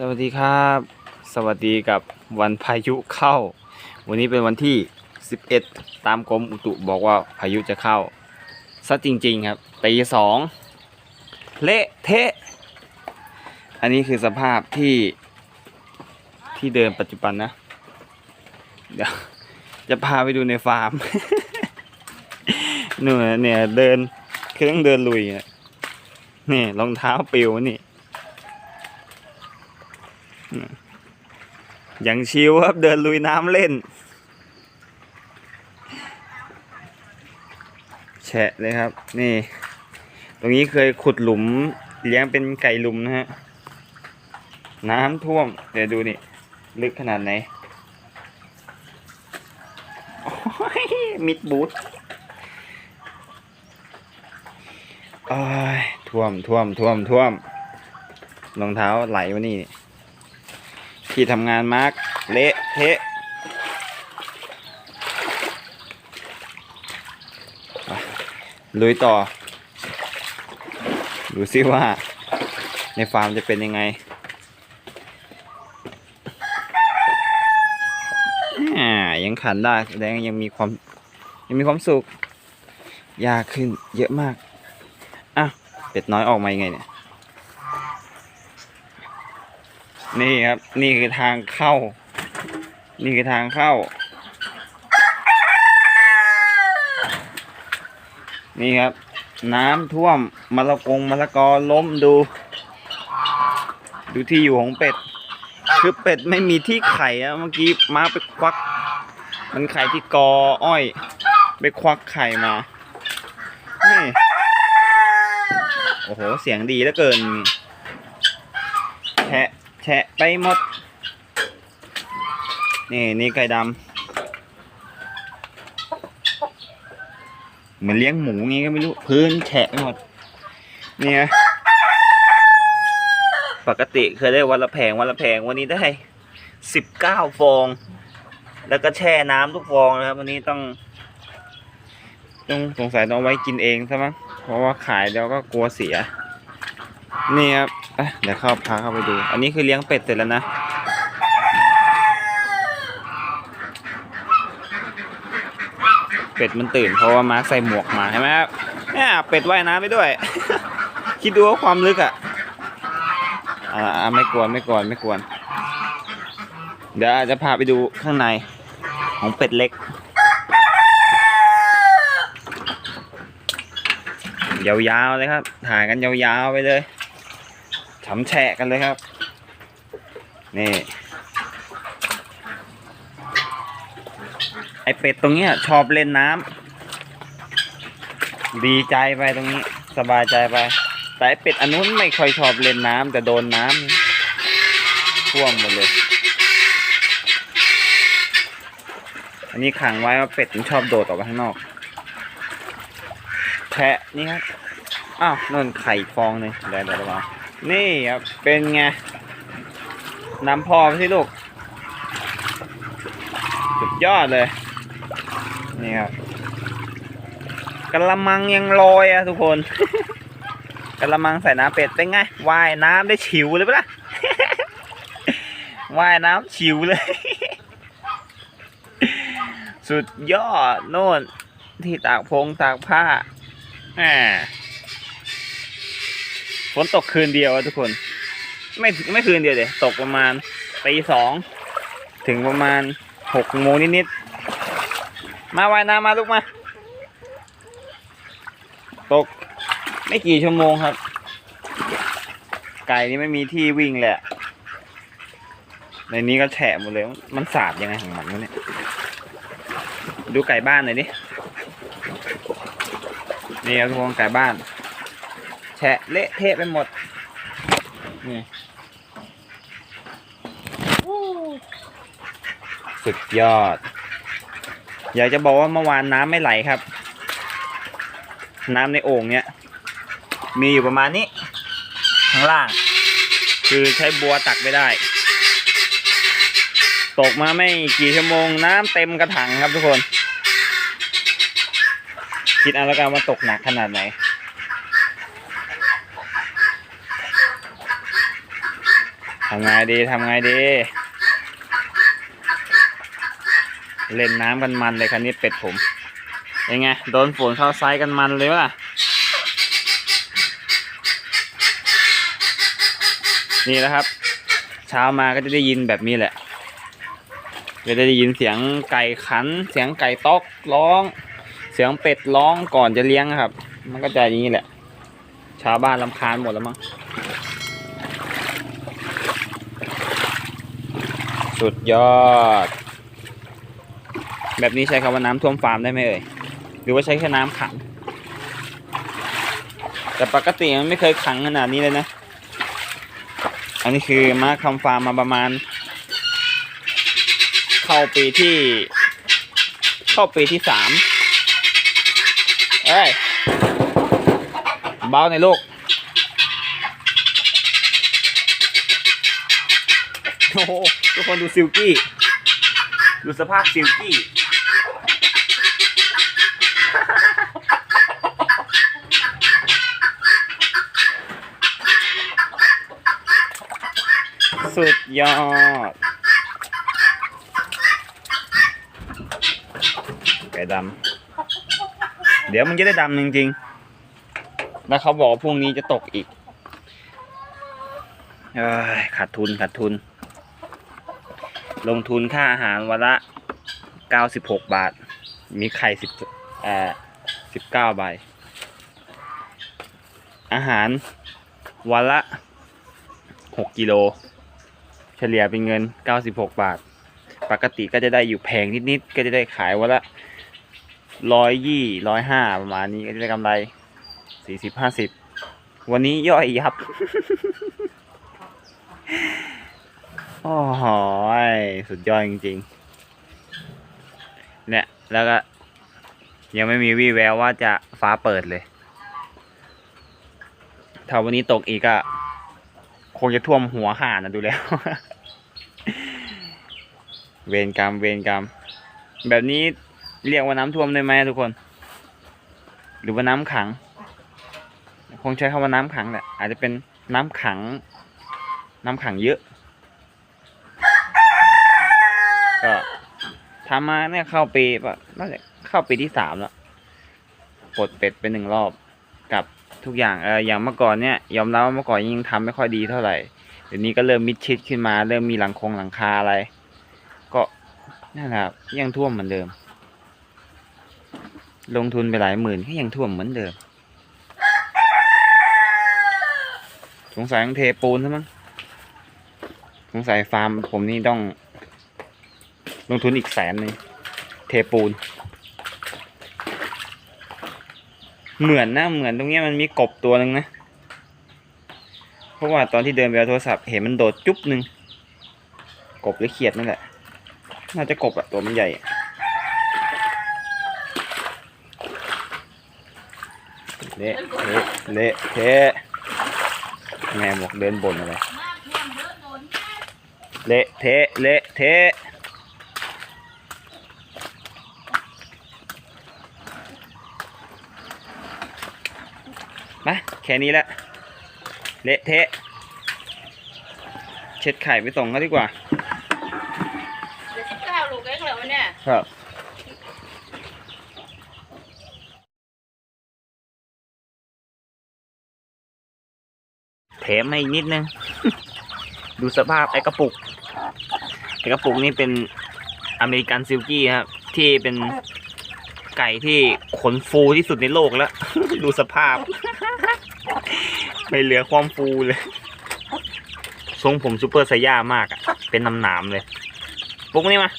สวัสดีครับ สวัสดีกับวันพายุเข้า วันนี้เป็นวันที่ 11 ตามกรมอุตุบอกว่าพายุจะเข้าซะจริง ๆ ครับตีสองเละเทะ อันนี้คือสภาพที่ที่เดินปัจจุบันนะ เดี๋ยว จะพาไปดูในฟาร์มหนูเนี่ยเดินเคือต้องเดินลุยอะนี่ยรองเท้าปิวนี่ อย่างชิวครับเดินลุยน้ำเล่น แฉะเลยครับ นี่ ตรงนี้เคยขุดหลุมเลี้ยงเป็นไก่หลุมนะฮะ น้ำท่วม เดี๋ยวดูนี่ ลึกขนาดไหนมิดบูทโอ้ยท่วมท่วมท่วมท่วมรองเท้าไหลวะนี่ ที่ทำงานมาร์กเละเทะลุยต่อ ดูซิว่า ในฟาร์มจะเป็นยังไงอ่ายังขันได้แสดงยังมีความยังมีความสุข ยากขึ้นเยอะมากอะเป็ดน้อยออกมายังไงเนี่ย นี่ครับ นี่คือทางเข้า นี่คือทางเข้า นี่ครับ น้ำท่วมมะละกงมะละกอล้มดู ดูที่อยู่ของเป็ด คือเป็ดไม่มีที่ไข่อะเมื่อกี้ม้าไปควัก มันไข่ที่กออ้อย ไปควักไข่มา นี่ โอ้โห เสียงดีเหลือเกินแทะ แฉะไปหมด นี่นี่ไก่ดำเหมือนเลี้ยงหมูงี้ก็ไม่รู้ พื้นแฉะไปหมด เนี่ยปกติเคยได้วันละแผงวันละแผงวันนี้ได้สิบเก้าฟอง แล้วก็แช่น้ำทุกฟองนะครับ วันนี้ต้อง ต้องสงสัยต้องเอาไว้กินเองใช่ไหมเพราะว่าขายแล้วก็กลัวเสีย นี่ครับ อะเดี๋ยวเข้าพาเข้าไปดู อันนี้คือเลี้ยงเป็ดเสร็จแล้วนะ เป็ดมันตื่นเพราะว่ามาร์คใส่หมวกมาใช่ไหมครับเนี่ยเป็ดว่ายน้ำไปด้วย คิดดูว่าความลึกอะอ่าไม่กวนไม่กวนไม่กวนเดี๋ยวจะพาไปดูข้างในของเป็ดเล็กยาวๆเลยครับถ่ายกันยาวๆไปเลย ฉำแฉะกันเลยครับ นี่ ไอเป็ดตรงเนี้ยชอบเล่นน้ำดีใจไปตรงนี้ สบายใจไป แต่ไอเป็ดอันนู้นไม่ค่อยชอบเล่นน้ำแต่โดนน้ำท่วมหมดเลย อันนี้ขังไว้ว่าเป็ดมันชอบโดดออกไปข้างนอกแพะนี่ครับ อ้าวนั่นไข่ฟองหนึ่งเดี๋ยวเดี๋ยวระวัง นี่ครับ เป็นไงนำพอไปสิลูก สุดยอดเลย นี่ครับกระมังยังลอยอะทุกคนกระมังใส่น้ำเป็ดเป็นไงว่ายน้ำได้ฉิวเลยปะล่ะว่ายน้ำฉิวเลย สุดยอดโน่นที่ตากพงตากผ้าแหม ฝนตกคืนเดียวอะทุกคน ไม่ไม่คืนเดียวเดี๋ยตกประมาณตีสองถึงประมาณหกโมงนิดๆมาว่ายน้ำมาลูกมา ตกไม่กี่ชั่วโมงครับ ไก่นี่ไม่มีที่วิ่งเละ ในนี้ก็แฉะหมดเลย มันสาบยังไงของมันเนี่ย ดูไก่บ้านหน่อยดินี่ครับทุกคนไก่บ้านะเละเทะไปหมด นี่สุดยอด อยากจะบอกว่าเมื่อวานน้ำไม่ไหลครับ น้ำในโอ่งเนี้ย มีอยู่ประมาณนี้ ข้างล่าง คือใช้บัวตักไม่ได้ ตกมาไม่กี่ชั่วโมงน้ำเต็มกระถางครับทุกคน คิดเอาแล้วกันว่าตกหนักขนาดไหน ทำไงดีทำไงดี เล่นน้ำกันมันเลยคันนี้เป็ดผมยังไงโดนฝนเข้าไซกันมันเลยวะนี่แหละครับ เช้ามาก็จะได้ยินแบบนี้แหละจะได้ยินเสียงไก่ขัน เสียงไก่ตอกร้อง เสียงเป็ดร้องก่อนจะเลี้ยงครับ มันก็จะอย่างนี้แหละ ชาวบ้านลำคาญหมดแล้วมั้ง สุดยอด แบบนี้ใช้คำว่าน้ำท่วมฟาร์มได้ไหมเอ่ย หรือว่าใช้แค่น้ำขัง แต่ปกติมันไม่เคยขังขนาดนี้เลยนะ อันนี้คือมาทำฟาร์มมาประมาณ เข้าปีที่ เข้าปีที่สามเอ้ย เบาในอยลูก อ้โหทุกคนดูซิลกี้ ดูสภาพซิลกี้ สุดยอดไก่ดำ เดี๋ยวมันจะได้ดำจริงๆ แล้วเขาบอกว่าพรุ่งนี้จะตกอีกขาดทุนขาดทุน ลงทุนค่าอาหารวันละ 96 บาท มีไข่สิบเอ่อ19 ใบ อาหารวันละ 6 กิโล เฉลี่ยเป็นเงิน 96 บาท ปกติก็จะได้อยู่แพงนิดๆ ก็จะได้ขายวันละร้อยยี่ร้อยห้าประมาณนี้ก็จะได้กำไรสี่สิบห้าสิบวันนี้ย่อยยับ โอ้โหสุดยอดจริงๆ เนี่ย แล้วก็ ยังไม่มีวี่แววว่าจะฟ้าเปิดเลย ถ้าวันนี้ตกอีกอะคงจะท่วมหัวห่านนะดูแล้ว เวรกรรม เวรกรรม แบบนี้เรียกว่าน้ำท่วมได้ไหมทุกคน หรือว่าน้ำขัง คงใช้คำว่าน้ำขังแหละอาจจะเป็นน้ำขัง น้ำขังเยอะ ก็ทำมาเนี่ยเข้าปีปะน่าจะเข้าปีที่สามแล้วปลดเป็ดไปหนึ่งรอบกับทุกอย่างเอออย่างเมื่อก่อนเนี่ยยอมรับว่าเมื่อก่อนยังทำไม่ค่อยดีเท่าไหร่เดี๋ยวนี้ก็เริ่มมิดชิดขึ้นมา เริ่มมีหลังคงหลังคาอะไร ก็นั่นแหละยังท่วมเหมือนเดิม ลงทุนไปหลายหมื่นก็ยังท่วมเหมือนเดิม สงสัยต้องเทปูนซะมั้งสงสัยฟาร์มผมนี่ต้อง ลงทุนอีกแสนหนึ่งเทปูน เหมือนนะเหมือนตรงเนี้ยมันมีกบตัวหนึ่งนะ เพราะว่าตอนที่เดินไปเอาโทรศัพท์เห็นมันโดดจุ๊บหนึ่งกบหรือเขียดนั่นแหละ น่าจะกบอะตัวมันใหญ่เละเทะเละเทะแม่บอกเดินบนอะไรเละเทะเละเทะ มาแค่นี้แหละเละเทะ เช็ดไข่ไปส่งเขาดีกว่าเดี๋ยวสิบเก้าลูกเล็กเหรอวะเนี่ย ครับแถมให้อีกนิดนึง ดูสภาพไอ้กระปุก ไอ้กระปุกนี่เป็นอเมริกันซิลกี้ครับ ที่เป็น ไก่ที่ขนฟูที่สุดในโลกแล้ว ดูสภาพ ไม่เหลือความฟูเลยทรงผมซูเปอร์ไซย่ามากอะเป็นน้ำหนามเลยปุ๊กนี่มา